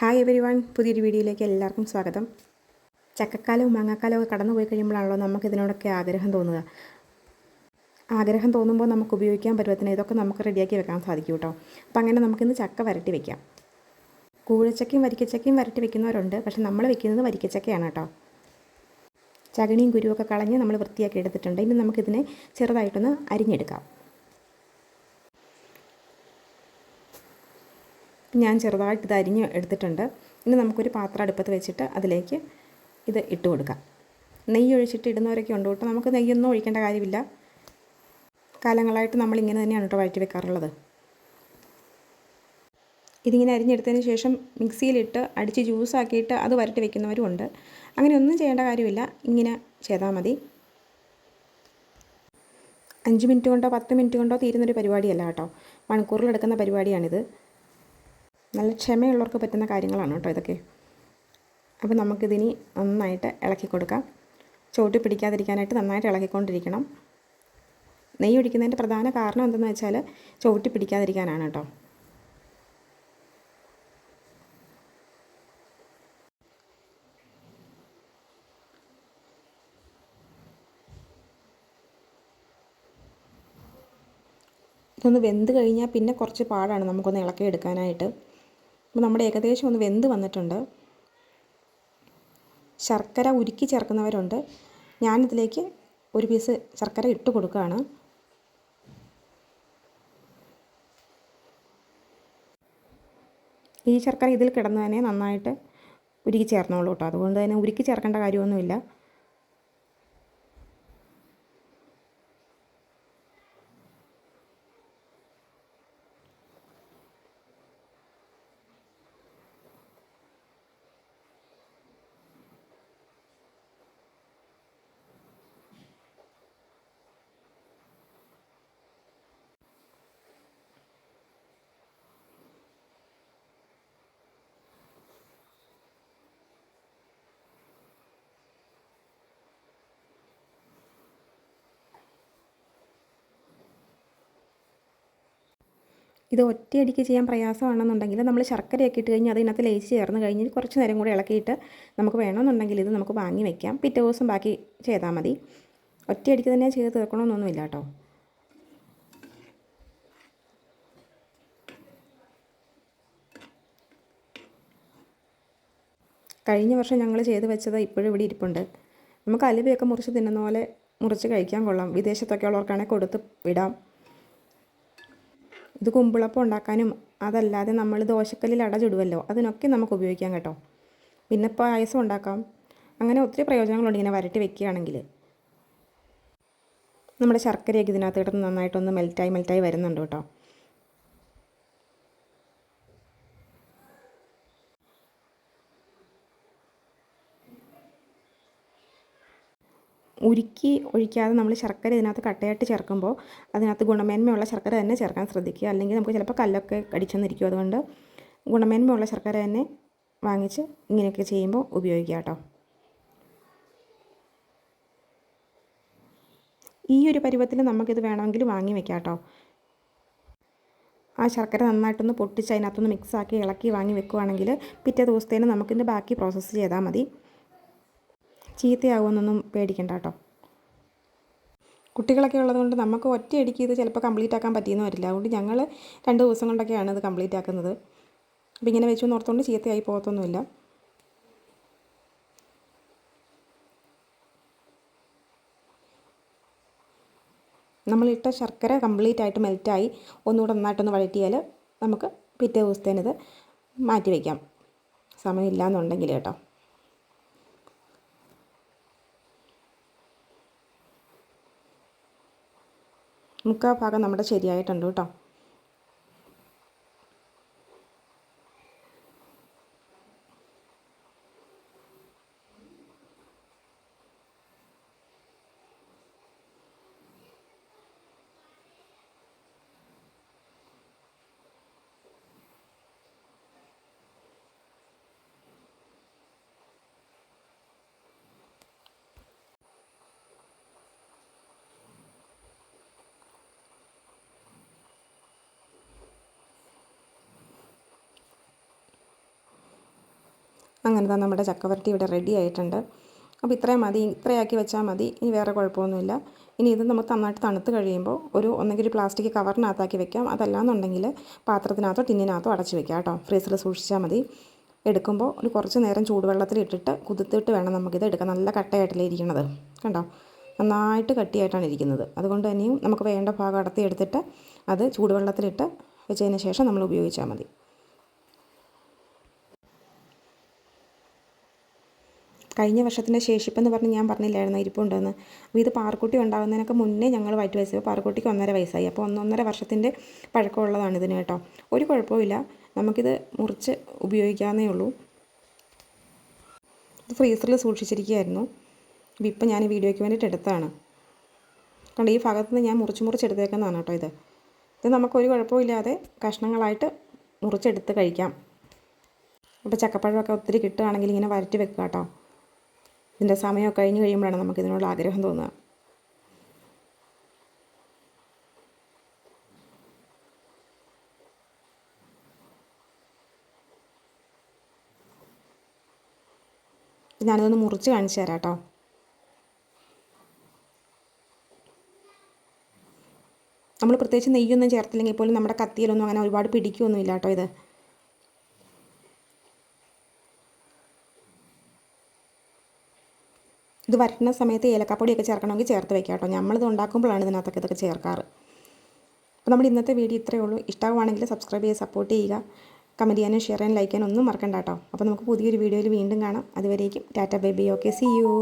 Hi every one പുതിയൊരു വീഡിയോയിലേക്ക് എല്ലാവർക്കും സ്വാഗതം. ചക്കക്കാലവും മാങ്ങാക്കാലവും ഒക്കെ കടന്നു പോയി കഴിയുമ്പോഴാണല്ലോ നമുക്ക് ഇതിനോടൊക്കെ ആഗ്രഹം തോന്നുക. ആഗ്രഹം തോന്നുമ്പോൾ നമുക്ക് ഉപയോഗിക്കാൻ പറ്റുന്ന ഇതൊക്കെ നമുക്ക് റെഡിയാക്കി വെക്കാൻ സാധിക്കും കേട്ടോ. അപ്പോൾ അങ്ങനെ നമുക്കിന്ന് ചക്ക വരട്ടി വെക്കാം. കൂഴച്ചക്കയും വരിക്കച്ചക്കയും വരട്ടി വെക്കുന്നവരുണ്ട്. പക്ഷെ നമ്മൾ വെക്കുന്നത് വരിക്കച്ചക്കയാണ് കേട്ടോ. ചകണിയും കുരുവൊക്കെ കളഞ്ഞ് നമ്മൾ വൃത്തിയാക്കി എടുത്തിട്ടുണ്ട്. ഇനി നമുക്കിതിനെ ചെറുതായിട്ടൊന്ന് അരിഞ്ഞെടുക്കാം. ഞാൻ ചെറുതായിട്ട് ഇത് അരിഞ്ഞ് എടുത്തിട്ടുണ്ട്. ഇനി നമുക്കൊരു പാത്രം അടുപ്പത്ത് വെച്ചിട്ട് അതിലേക്ക് ഇത് ഇട്ട് കൊടുക്കാം. നെയ്യ് ഒഴിച്ചിട്ട് ഇടുന്നവരൊക്കെ ഉണ്ട് കേട്ടോ. നമുക്ക് നെയ്യൊന്നും ഒഴിക്കേണ്ട കാര്യമില്ല. കാലങ്ങളായിട്ട് നമ്മൾ ഇങ്ങനെ തന്നെയാണ് കേട്ടോ വഴറ്റി വെക്കാറുള്ളത്. ഇതിങ്ങനെ അരിഞ്ഞെടുത്തതിന് ശേഷം മിക്സിയിലിട്ട് അടിച്ച് ജ്യൂസാക്കിയിട്ട് അത് വരട്ടി വെക്കുന്നവരും ഉണ്ട്. അങ്ങനെ ഒന്നും ചെയ്യേണ്ട കാര്യമില്ല. ഇങ്ങനെ ചെയ്താൽ മതി. അഞ്ച് മിനിറ്റ് കൊണ്ടോ പത്ത് മിനിറ്റ് കൊണ്ടോ തീരുന്നൊരു പരിപാടിയല്ല കേട്ടോ. മണിക്കൂറിലെടുക്കുന്ന പരിപാടിയാണിത്. നല്ല ക്ഷമയുള്ളവർക്ക് പറ്റുന്ന കാര്യങ്ങളാണ് കേട്ടോ ഇതൊക്കെ. അപ്പോൾ നമുക്കിതിനി നന്നായിട്ട് ഇളക്കി കൊടുക്കാം. ചോട്ടി പിടിക്കാതിരിക്കാനായിട്ട് നന്നായിട്ട് ഇളക്കിക്കൊണ്ടിരിക്കണം. നെയ്യ് ഒഴിക്കുന്നതിന്റെ പ്രധാന കാരണം എന്തെന്ന് വെച്ചാൽ ചോട്ടി പിടിക്കാതിരിക്കാനാണ് കേട്ടോ. ഇതൊന്ന് വെന്ത് കഴിഞ്ഞാൽ പിന്നെ കുറച്ച് പാടാണ് നമുക്കൊന്ന് ഇളക്കി എടുക്കാനായിട്ട് അപ്പോൾ നമ്മുടെ ഏകദേശം ഒന്ന് വെന്ത് വന്നിട്ടുണ്ട്. ശർക്കര ഉരുക്കി ചേർക്കുന്നവരുണ്ട്. ഞാനിതിലേക്ക് ഒരു പീസ് ശർക്കര ഇട്ട് കൊടുക്കുകയാണ്. ഈ ശർക്കര ഇതിൽ കിടന്ന് തന്നെ നന്നായിട്ട് ഉരുക്കി ചേർന്നോളൂ കേട്ടോ. അതുകൊണ്ട് തന്നെ ഉരുക്കി ചേർക്കേണ്ട കാര്യമൊന്നുമില്ല. ഇത് ഒറ്റയടിക്ക് ചെയ്യാൻ പ്രയാസമാണെന്നുണ്ടെങ്കിൽ നമ്മൾ ശർക്കരയൊക്കെ ഇട്ട് കഴിഞ്ഞാൽ അതിനകത്ത് ലയിച്ച് ചേർന്ന് കഴിഞ്ഞ് കുറച്ച് നേരം കൂടി ഇളക്കിയിട്ട് നമുക്ക് വേണമെന്നുണ്ടെങ്കിൽ ഇത് നമുക്ക് വാങ്ങി വെക്കാം. പിറ്റേ ദിവസം ബാക്കി ചെയ്താൽ മതി. ഒറ്റയടിക്ക് തന്നെ ചെയ്ത് തീർക്കണമെന്നൊന്നുമില്ല കേട്ടോ. കഴിഞ്ഞ വർഷം ഞങ്ങൾ ചെയ്ത് വെച്ചത് ഇപ്പോഴും ഇവിടെ ഇരിപ്പുണ്ട്. നമുക്ക് അലുവയൊക്കെ മുറിച്ച് തിന്നുന്ന പോലെ മുറിച്ച് കഴിക്കാൻ കൊള്ളാം. വിദേശത്തൊക്കെ ഉള്ളവർക്കാണെങ്കിൽ കൊടുത്ത് വിടാം. ഇത് കുമ്പിളപ്പം ഉണ്ടാക്കാനും അതല്ലാതെ നമ്മൾ ദോശക്കല്ലിൽ അട ചുടുവല്ലോ അതിനൊക്കെ നമുക്ക് ഉപയോഗിക്കാം കേട്ടോ. പിന്നെ പായസം ഉണ്ടാക്കാം. അങ്ങനെ ഒത്തിരി പ്രയോജനങ്ങളുണ്ട് ഇങ്ങനെ വരട്ടി വെക്കുകയാണെങ്കിൽ. നമ്മുടെ ശർക്കരയൊക്കെ ഇതിനകത്ത് കിടന്ന് നന്നായിട്ടൊന്ന് മെൽറ്റായി മെൽറ്റായി വരുന്നുണ്ട് കേട്ടോ. ഉരുക്കി ഒഴിക്കാതെ നമ്മൾ ശർക്കര ഇതിനകത്ത് കട്ടയായിട്ട് ചേർക്കുമ്പോൾ അതിനകത്ത് ഗുണമേന്മയുള്ള ശർക്കര തന്നെ ചേർക്കാൻ ശ്രദ്ധിക്കുക. അല്ലെങ്കിൽ നമുക്ക് ചിലപ്പോൾ കല്ലൊക്കെ കടിച്ചെന്നിരിക്കും. അതുകൊണ്ട് ഗുണമേന്മയുള്ള ശർക്കര തന്നെ വാങ്ങിച്ച് ഇങ്ങനെയൊക്കെ ചെയ്യുമ്പോൾ ഉപയോഗിക്കുക കേട്ടോ. ഈ ഒരു പരുവത്തിൽ നമുക്കിത് വേണമെങ്കിൽ വാങ്ങി വെക്കാം കേട്ടോ. ആ ശർക്കര നന്നായിട്ടൊന്ന് പൊട്ടിച്ച് അതിനകത്തൊന്ന് മിക്സാക്കി ഇളക്കി വാങ്ങി വെക്കുവാണെങ്കിൽ പിറ്റേ ദിവസത്തേന് നമുക്കിതിന്റെ ബാക്കി പ്രോസസ്സ് ചെയ്താൽ മതി. ചീത്തയാകുമെന്നൊന്നും പേടിക്കണ്ട കേട്ടോ. കുട്ടികളൊക്കെ ഉള്ളതുകൊണ്ട് നമുക്ക് ഒറ്റയടിക്ക് ഇത് ചിലപ്പോൾ കംപ്ലീറ്റ് ആക്കാൻ പറ്റിയെന്ന് വരില്ല. അതുകൊണ്ട് ഞങ്ങൾ രണ്ട് ദിവസം കൊണ്ടൊക്കെയാണ് ഇത് കംപ്ലീറ്റ് ആക്കുന്നത്. അപ്പോൾ ഇങ്ങനെ വെച്ചു ഓർത്തുകൊണ്ട് ചീത്തയായി പോകത്തൊന്നുമില്ല. നമ്മളിട്ട ശർക്കര കംപ്ലീറ്റ് ആയിട്ട് മെൽറ്റായി ഒന്നുകൂടെ നന്നായിട്ടൊന്ന് വഴറ്റിയാൽ നമുക്ക് പിറ്റേ ദിവസത്തേനിത് മാറ്റി വയ്ക്കാം സമയമില്ല എന്നുണ്ടെങ്കിൽ കേട്ടോ. മുക്കാൽ ഭാഗം നമ്മുടെ ശരിയായിട്ടുണ്ട് കേട്ടോ. അങ്ങനെ തന്നെ നമ്മുടെ ചക്കവരട്ടി ഇവിടെ റെഡി ആയിട്ടുണ്ട്. അപ്പോൾ ഇത്രയും മതി ഇത്രയാക്കി വെച്ചാൽ മതി. ഇനി വേറെ കുഴപ്പമൊന്നുമില്ല. ഇനി ഇത് നമുക്ക് നന്നായിട്ട് തണുത്ത് കഴിയുമ്പോൾ ഒരു ഒന്നെങ്കിൽ ഒരു പ്ലാസ്റ്റിക് കവറിനകത്താക്കി വെക്കാം. അതല്ലാന്നുണ്ടെങ്കിൽ പാത്രത്തിനകത്തോ ടിന്നിനകത്തോ അടച്ച് വെക്കാം കേട്ടോ. ഫ്രീസറിൽ സൂക്ഷിച്ചാൽ മതി. എടുക്കുമ്പോൾ ഒരു കുറച്ച് നേരം ചൂടുവെള്ളത്തിൽ ഇട്ടിട്ട് കുതിർത്തിട്ട് വേണം നമുക്കിത് എടുക്കാൻ. നല്ല കട്ടയായിട്ടല്ലേ ഇരിക്കുന്നത്. കണ്ടോ? നന്നായിട്ട് കട്ടിയായിട്ടാണ് ഇരിക്കുന്നത്. അതുകൊണ്ട് തന്നെയും നമുക്ക് വേണ്ട ഭാഗം അടത്തി എടുത്തിട്ട് അത് ചൂടുവെള്ളത്തിലിട്ട് വെച്ചതിന് ശേഷം നമ്മൾ ഉപയോഗിച്ചാൽ മതി. കഴിഞ്ഞ വർഷത്തിന്റെ ശേഷിപ്പെന്ന് പറഞ്ഞ് ഞാൻ പറഞ്ഞില്ലായിരുന്നു ഇരിപ്പുണ്ടെന്ന്. അപ്പോൾ ഇത് പാറക്കുട്ടി ഉണ്ടാകുന്നതിനൊക്കെ മുന്നേ ഞങ്ങൾ വയറ്റ് വയസ്സ് പാറക്കുട്ടിക്ക് ഒന്നര വയസ്സായി. അപ്പോൾ ഒന്നൊന്നര വർഷത്തിന്റെ പഴക്കമുള്ളതാണ് ഇതിന് കേട്ടോ. ഒരു കുഴപ്പമില്ല നമുക്കിത് മുറിച്ച് ഉപയോഗിക്കാവുന്നേ ഉള്ളൂ. ഇത് ഫ്രീസറിൽ സൂക്ഷിച്ചിരിക്കുകയായിരുന്നു. അപ്പോൾ ഇപ്പം ഞാൻ ഈ വീഡിയോയ്ക്ക് വേണ്ടിയിട്ട് എടുത്തതാണ്. കണ്ട് ഈ ഭാഗത്ത് നിന്ന് ഞാൻ മുറിച്ച് മുറിച്ചെടുത്തേക്കുന്നതാണ് കേട്ടോ ഇത്. ഇത് നമുക്കൊരു കുഴപ്പമില്ലാതെ കഷ്ണങ്ങളായിട്ട് മുറിച്ചെടുത്ത് കഴിക്കാം. അപ്പോൾ ചക്കപ്പഴമൊക്കെ ഒത്തിരി കിട്ടുകയാണെങ്കിൽ ഇങ്ങനെ വരട്ടി വെക്കുക കേട്ടോ. ഇതിന്റെ സമയമൊക്കെ കഴിഞ്ഞ് കഴിയുമ്പോഴാണ് നമുക്ക് ഇതിനോട് ആഗ്രഹം തോന്നുക. ഞാനിതൊന്ന് മുറിച്ച് കാണിച്ചു തരാം കേട്ടോ. നമ്മൾ പ്രത്യേകിച്ച് നെയ്യൊന്നും ചേർത്തില്ലെങ്കിൽ പോലും നമ്മുടെ കത്തിയിലൊന്നും അങ്ങനെ ഒരുപാട് പിടിക്കുകയൊന്നുമില്ല കേട്ടോ ഇത്. ഇത് വരട്ടുന്ന സമയത്ത് ഏലക്കാപ്പൊടിയൊക്കെ ചേർക്കണമെങ്കിൽ ചേർത്ത് വെക്കാം കേട്ടോ. നമ്മളിത് ഉണ്ടാക്കുമ്പോഴാണ് ഇതിനകത്തൊക്കെ ഇതൊക്കെ ചേർക്കാറ്. അപ്പോൾ നമ്മുടെ ഇന്നത്തെ വീഡിയോ ഇത്രയേ ഉള്ളൂ. ഇഷ്ടമാണെങ്കിൽ സബ്സ്ക്രൈബ് ചെയ്ത് സപ്പോർട്ട് ചെയ്യുക. കമന്റ് ചെയ്യാനും ഷെയർ ചെയ്യാനും ലൈക്ക് ചെയ്യാനും ഒന്നും മറക്കണ്ട കേട്ടോ. അപ്പോൾ നമുക്ക് പുതിയൊരു വീഡിയോയിൽ വീണ്ടും കാണാം. അതുവരേക്കും tata baby. Okay see you